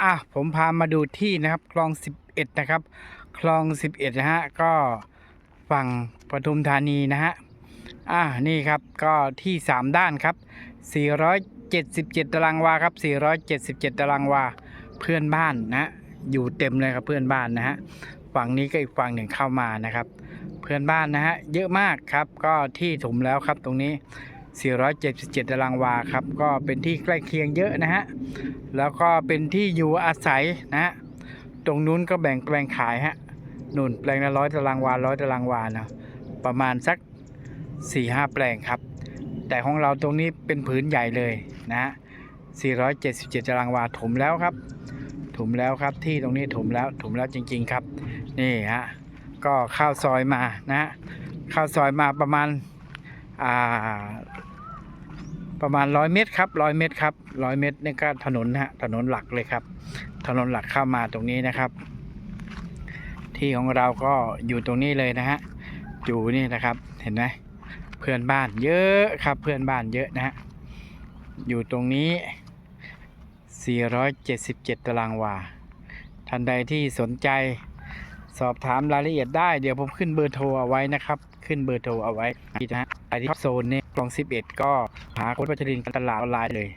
อะผมพามาดูที่นะครับ คลอง 11 นะครับ คลอง 11 นะฮะ ก็ฝั่งปทุมธานีนะฮะ อะนี่ครับ ก็ที่ 3 ด้านครับ 477 ตารางวาครับ 477 ตารางวา เพื่อนบ้านนะฮะอยู่เต็มเลยครับเพื่อนบ้านนะฮะ ฝั่งนี้ก็อีกฝั่งหนึ่งเข้ามานะครับ เพื่อนบ้านนะฮะ เยอะมากครับ ก็ที่ถมแล้วครับตรงนี้ 477ตารางวาครับ ก็เป็นที่ใกล้เคียงเยอะนะฮะ แล้วก็เป็นที่อยู่อาศัยนะฮะ ตรงนู้นก็แบ่งแปลงขายฮะนู่นแปลงละร้อยตารางวาร้อยตารางวานะประมาณสัก4ี่ห้าแปลงครับ แต่ของเราตรงนี้เป็นผืนใหญ่เลยนะฮะ477ตารางวาถมแล้วครับ ถมแล้วครับที่ตรงนี้ถมแล้วถมแล้วจริง ๆ ครับ นี่ฮะ ก็ข้าวซอยมานะฮะ ข้าวซอยมาประมาณ ประมาณร้อยเมตรครับร้อยเมตรครับร้อยเมตรนี่ก็ถนนนะฮะถนนหลักเลยครับ ถนนหลักเข้ามาตรงนี้นะครับ ที่ของเราก็อยู่ตรงนี้เลยนะฮะอยู่นี่นะครับเห็นไหมเพื่อนบ้านเยอะครับเพื่อนบ้านเยอะนะฮะอยู่ตรงนี้ 477 ตารางวา ท่านใดที่สนใจ สอบถามรายละเอียดได้ เดี๋ยวผมขึ้นเบอร์โทรเอาไว้นะครับ ขึ้นเบอร์โทรเอาไว้นะฮะไอที่โซนเนี่ยกลอง 11 ก็หาโค้ดวัชรินทร์ตลาดออนไลน์เลย